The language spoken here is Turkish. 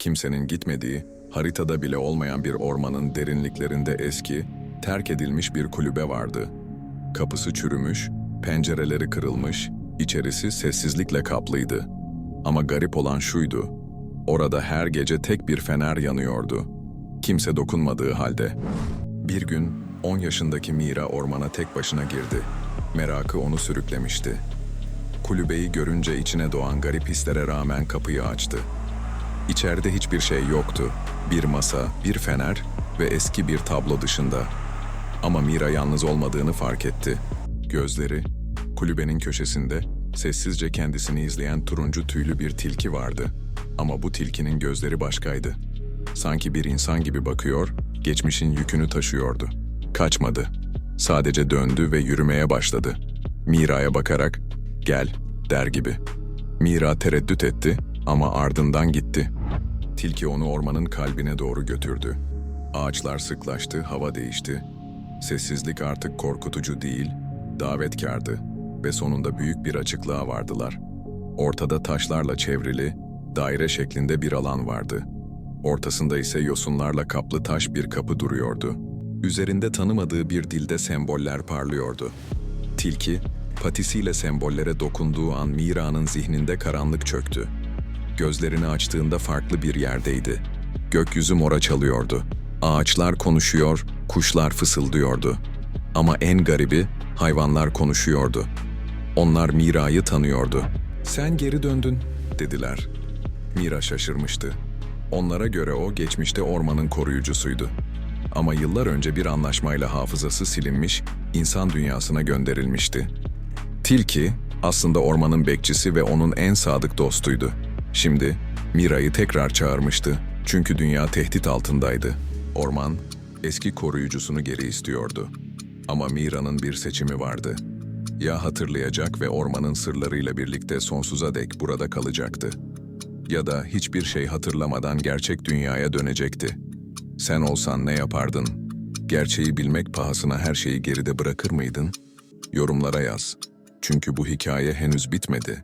Kimsenin gitmediği, haritada bile olmayan bir ormanın derinliklerinde eski, terk edilmiş bir kulübe vardı. Kapısı çürümüş, pencereleri kırılmış, içerisi sessizlikle kaplıydı. Ama garip olan şuydu, orada her gece tek bir fener yanıyordu. Kimse dokunmadığı halde. Bir gün 10 yaşındaki Mira ormana tek başına girdi. Merakı onu sürüklemişti. Kulübeyi görünce içine doğan garip hislere rağmen kapıyı açtı. İçeride hiçbir şey yoktu. Bir masa, bir fener ve eski bir tablo dışında. Ama Mira yalnız olmadığını fark etti. Gözleri, kulübenin köşesinde sessizce kendisini izleyen turuncu tüylü bir tilki vardı. Ama bu tilkinin gözleri başkaydı. Sanki bir insan gibi bakıyor, geçmişin yükünü taşıyordu. Kaçmadı. Sadece döndü ve yürümeye başladı. Mira'ya bakarak, gel, der gibi. Mira tereddüt etti ama ardından gitti. Tilki onu ormanın kalbine doğru götürdü. Ağaçlar sıklaştı, hava değişti. Sessizlik artık korkutucu değil, davetkardı ve sonunda büyük bir açıklığa vardılar. Ortada taşlarla çevrili, daire şeklinde bir alan vardı. Ortasında ise yosunlarla kaplı taş bir kapı duruyordu. Üzerinde tanımadığı bir dilde semboller parlıyordu. Tilki, patisiyle sembollere dokunduğu an Mira'nın zihninde karanlık çöktü. Gözlerini açtığında farklı bir yerdeydi. Gökyüzü mora çalıyordu. Ağaçlar konuşuyor, kuşlar fısıldıyordu. Ama en garibi, hayvanlar konuşuyordu. Onlar Mira'yı tanıyordu. Sen geri döndün, dediler. Mira şaşırmıştı. Onlara göre o geçmişte ormanın koruyucusuydu. Ama yıllar önce bir anlaşmayla hafızası silinmiş, insan dünyasına gönderilmişti. Tilki aslında ormanın bekçisi ve onun en sadık dostuydu. Şimdi Mira'yı tekrar çağırmıştı çünkü dünya tehdit altındaydı. Orman eski koruyucusunu geri istiyordu. Ama Mira'nın bir seçimi vardı. Ya hatırlayacak ve ormanın sırlarıyla birlikte sonsuza dek burada kalacaktı. Ya da hiçbir şey hatırlamadan gerçek dünyaya dönecekti. Sen olsan ne yapardın? Gerçeği bilmek pahasına her şeyi geride bırakır mıydın? Yorumlara yaz. Çünkü bu hikaye henüz bitmedi.